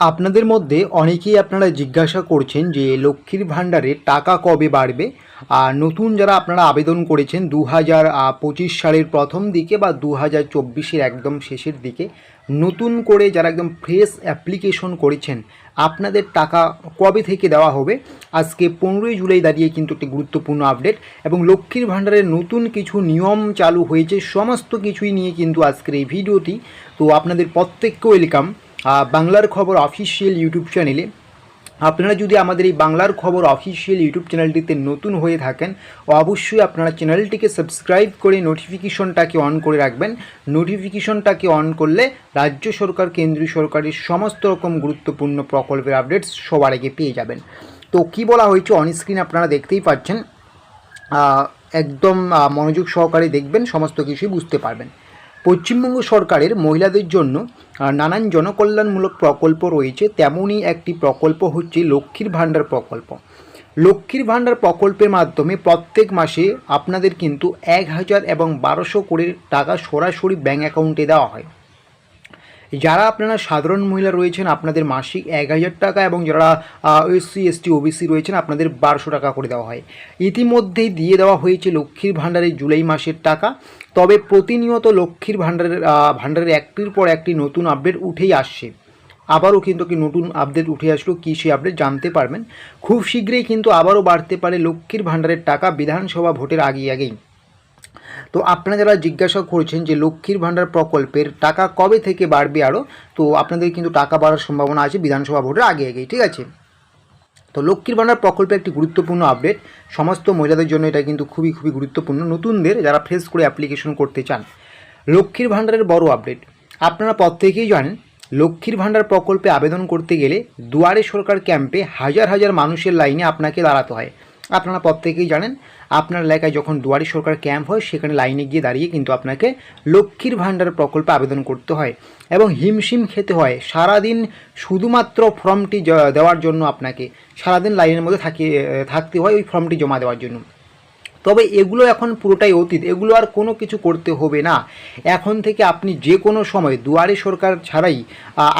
আপনাদের মধ্যে অনেকেই আপনারা জিজ্ঞাসা করছেন যে লক্ষ্মীর ভাণ্ডারে টাকা কবে বাড়বে? আর নতুন যারা আপনারা আবেদন করেছেন দু হাজার পঁচিশ সালের প্রথম দিকে বা দু হাজার চব্বিশের একদম শেষের দিকে, নতুন করে যারা একদম ফ্রেশ অ্যাপ্লিকেশন করেছেন, আপনাদের টাকা কবে থেকে দেওয়া হবে? আজকে পনেরোই জুলাই দাঁড়িয়ে কিন্তু একটি গুরুত্বপূর্ণ আপডেট এবং লক্ষ্মীর ভাণ্ডারের নতুন কিছু নিয়ম চালু হয়েছে, সমস্ত কিছুই নিয়ে কিন্তু আজকের এই ভিডিওটি। তো আপনাদের প্রত্যেককে ওয়েলকাম। বাংলার খবর অফিসিয়াল ইউটিউব চ্যানেলে আপনারা যদি আমাদের এই বাংলার খবর অফিসিয়াল ইউটিউব চ্যানেলটিতে নতুন হয়ে থাকেন, অবশ্যই আপনারা চ্যানেলটিকে সাবস্ক্রাইব করে নোটিফিকেশনটাকে অন করে রাখবেন। নোটিফিকেশনটাকে অন করলে রাজ্য সরকার, কেন্দ্রীয় সরকারের সমস্ত রকম গুরুত্বপূর্ণ প্রকল্পের আপডেটস সবার আগে পেয়ে যাবেন। তো কি বলা হয়েছে অনস্ক্রিন আপনারা দেখতেই পাচ্ছেন। একদম মনোযোগ সহকারে দেখবেন, সমস্ত কিছুই বুঝতে পারবেন। পশ্চিমবঙ্গ সরকারের মহিলাদের জন্য নানান জনকল্যাণমূলক প্রকল্প রয়েছে। তেমনই একটি প্রকল্প হচ্ছে লক্ষ্মীর ভাণ্ডার প্রকল্প। লক্ষ্মীর ভাণ্ডার প্রকল্পের মাধ্যমে প্রত্যেক মাসে আপনাদের কিন্তু এক হাজার এবং বারোশো করে টাকা সরাসরি ব্যাঙ্ক অ্যাকাউন্টে দেওয়া হয়। যারা আপনারা সাধারণ মহিলা রয়েছেন, আপনাদের মাসিক এক হাজার টাকা এবং যারা এসসি এসটি ওবিসি রয়েছেন, আপনাদের বারোশো টাকা করে দেওয়া হয়। ইতিমধ্যেই দিয়ে দেওয়া হয়েছে লক্ষ্মীর ভাণ্ডারের জুলাই মাসের টাকা। তবে প্রতিনিয়ত লক্ষ্মীর ভাণ্ডারের ভাণ্ডারের একটির পর একটি নতুন আপডেট উঠেই আসছে। আবারও কিন্তু কি নতুন আপডেট উঠে আসলো, কী সেই আপডেট জানতে পারবেন। খুব শীঘ্রই কিন্তু আবারও বাড়তে পারে লক্ষ্মীর ভাণ্ডারের টাকা বিধানসভা ভোটের আগে আগেই। তো আপনারা যারা জিজ্ঞাসা করছেন যে লক্ষ্মীর ভাণ্ডার প্রকল্পের টাকা কবে থেকে বাড়বে আরও তো আপনাদের কিন্তু টাকা বাড়ার সম্ভাবনা আছে বিধানসভা ভোটের আগে আগেই, ঠিক আছে? তো লক্ষ্মীর ভাণ্ডার প্রকল্পে একটি গুরুত্বপূর্ণ আপডেট, সমস্ত মহিলাদের জন্য এটা কিন্তু খুবই খুবই গুরুত্বপূর্ণ। নতুনদের যারা ফ্রেশ করে অ্যাপ্লিকেশন করতে চান, লক্ষ্মীর ভাণ্ডারের বড় আপডেট। আপনারা প্রত্যেকেই জানেন, লক্ষ্মীর ভাণ্ডার প্রকল্পে আবেদন করতে গেলে দুয়ারে সরকার ক্যাম্পে হাজার হাজার মানুষের লাইনে আপনাকে দাঁড়াতে হয়। আপনারা প্রত্যেকেই জানেন, আপনার এলাকায় যখন দুয়ারি সরকার ক্যাম্প হয়, সেখানে লাইনে গিয়ে দাঁড়িয়ে কিন্তু আপনাকে লক্ষ্মীর ভাণ্ডার প্রকল্পে আবেদন করতে হয় এবং হিমশিম খেতে হয়। সারাদিন শুধুমাত্র ফর্মটি দেওয়ার জন্য আপনাকে, সারাদিন লাইনের মধ্যে থাকি, থাকতে হয় ওই ফর্মটি জমা দেওয়ার জন্য। তবে এগুলো এখন পুরোটাই অতীত, এগুলো আর কোনো কিছু করতে হবে না। এখন থেকে আপনি যে কোনো সময় দুয়ারে সরকার ছাড়াই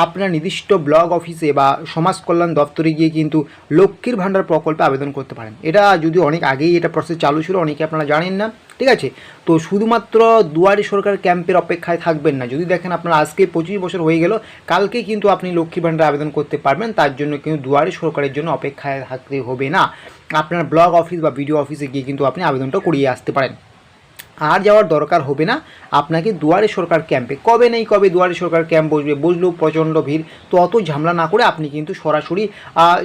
আপনার নির্দিষ্ট ব্লক অফিসে বা সমাজ কল্যাণ দপ্তরে গিয়ে কিন্তু লক্ষ্মীর ভাণ্ডার প্রকল্পে আবেদন করতে পারেন। এটা যদি অনেক আগেই এটা প্রসেস চালু ছিল, অনেকে আপনারা জানেন না, ঠিক আছে? তো শুধুমাত্র দুয়ারি সরকার ক্যাম্পের অপেক্ষায় থাকবেন না। যদি দেখেন আপনার আজকে পঁচিশ বছর হয়ে গেল, কালকে কিন্তু আপনি লক্ষ্মী ভাণ্ডার আবেদন করতে পারবেন, তার জন্য কিন্তু দুয়ারি সরকারের জন্য অপেক্ষায় থাকতে হবে না। আপনার ব্লগ অফিস বা বিডিও অফিসে গিয়ে কিন্তু আপনি আবেদনটা করিয়ে আসতে পারেন। আর যাওয়ার দরকার হবে না। আপনাকে দুয়ারে সরকার ক্যাম্পে, কবে নেই কবে দুয়ারে সরকার ক্যাম্প বসবে বসলেও প্রচণ্ড ভিড়। তো অত ঝামেলা না করে আপনি কিন্তু সরাসরি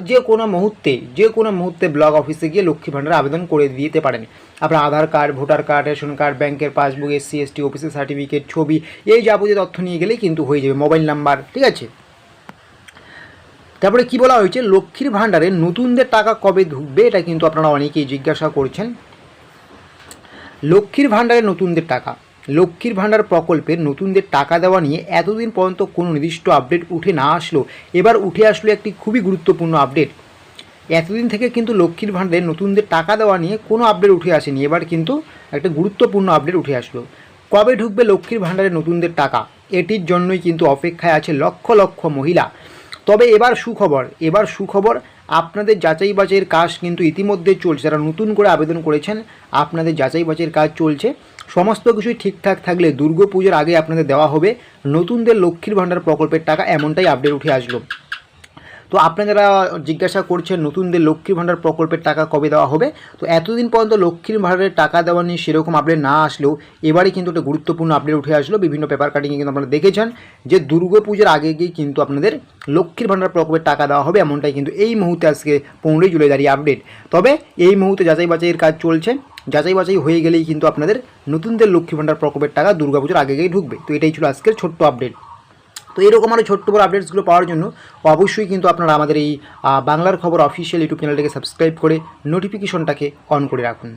যে কোনো মুহূর্তে, যে কোনো মুহূর্তে ব্লক অফিসে গিয়ে লক্ষ্মী ভাণ্ডার আবেদন করে দিতে পারেন। আপনার Aadhaar card, voter card, ration card, ব্যাংকের পাসবুক এসসি এসটি অফিসের সার্টিফিকেট ছবি, এই যাবতীয় তথ্য নিয়ে গেলেই কিন্তু হয়ে যাবে মোবাইল নাম্বার, ঠিক আছে? তারপরে কি বলা হয়েছে? লক্ষ্মীর ভাণ্ডারে নতুনদের টাকা কবে ঢুকবে, এটা কিন্তু আপনারা অনেকেই জিজ্ঞাসা করছেন। লক্ষ্মীর ভাণ্ডারে নতুনদের টাকা। লক্ষ্মীর ভাণ্ডার প্রকল্পের নতুনদের টাকা দেওয়া নিয়ে এতদিন পর্যন্ত কোনো নির্দিষ্ট আপডেট উঠে না আসলো, এবার উঠে আসলো একটি খুবই গুরুত্বপূর্ণ আপডেট। এতদিন থেকে কিন্তু লক্ষ্মীর ভাণ্ডারে নতুনদের টাকা দেওয়া নিয়ে কোনো আপডেট উঠে আসেনি, এবার কিন্তু একটা গুরুত্বপূর্ণ আপডেট উঠে আসলো। কবে ঢুকবে লক্ষ্মীর ভাণ্ডারে নতুনদের টাকা? এটির জন্যই কিন্তু অপেক্ষায় আছে লক্ষ লক্ষ মহিলা। তবে এবার সুখবর এবার সুখবর, আপনাদের যাচাই বাছাইয়ের কাজ কিন্তু ইতিমধ্যে চলছে। যারা নতুন করে আবেদন করেছেন, আপনাদের যাচাই বাছাইয়ের কাজ চলছে। সমস্ত কিছুই ঠিকঠাক থাকলে দুর্গাপুজোর আগে আপনাদের দেওয়া হবে নতুনদের লক্ষ্মীর ভাণ্ডার প্রকল্পের টাকা, এমনটাই আপডেট উঠে আসলো। তো আপনারা জিজ্ঞাসা করছেন নতুনদের লক্ষ্মীর ভাণ্ডার প্রকল্পের টাকা কবে দেওয়া হবে, তো এতদিন পর্যন্ত লক্ষ্মীর ভাণ্ডারের টাকা দেওয়া নিয়ে সেরকম আপডেট না আসলেও এবারে কিন্তু একটা গুরুত্বপূর্ণ আপডেট উঠে আসলো। বিভিন্ন পেপার কাটিংয়ে কিন্তু আপনারা দেখেছেন যে দুর্গাপুজোর আগে গিয়ে কিন্তু আপনাদের লক্ষ্মীর ভাণ্ডার প্রকল্পের টাকা দেওয়া হবে এমনটাই কিন্তু এই মুহূর্তে আজকে পনেরোই জুলাই দাঁড়িয়ে আপডেট তবে এই মুহূর্তে যাচাই বাছাইয়ের কাজ চলছে। যাচাই বাছাই হয়ে গেলেই কিন্তু আপনাদের নতুনদের লক্ষ্মী ভাণ্ডার প্রকল্পের টাকা দুর্গাপুজোর আগে গিয়ে ঢুকবে। তো এটাই ছিল আজকের ছোট্ট আপডেট তো এরকম আরও ছোট্ট বড় আপডেটসগুলো পাওয়ার জন্য অবশ্যই কিন্তু আপনারা আমাদের এই বাংলার খবর অফিসিয়াল ইউটিউব চ্যানেলটাকে সাবস্ক্রাইব করে নোটিফিকেশনটাকে অন করে রাখুন।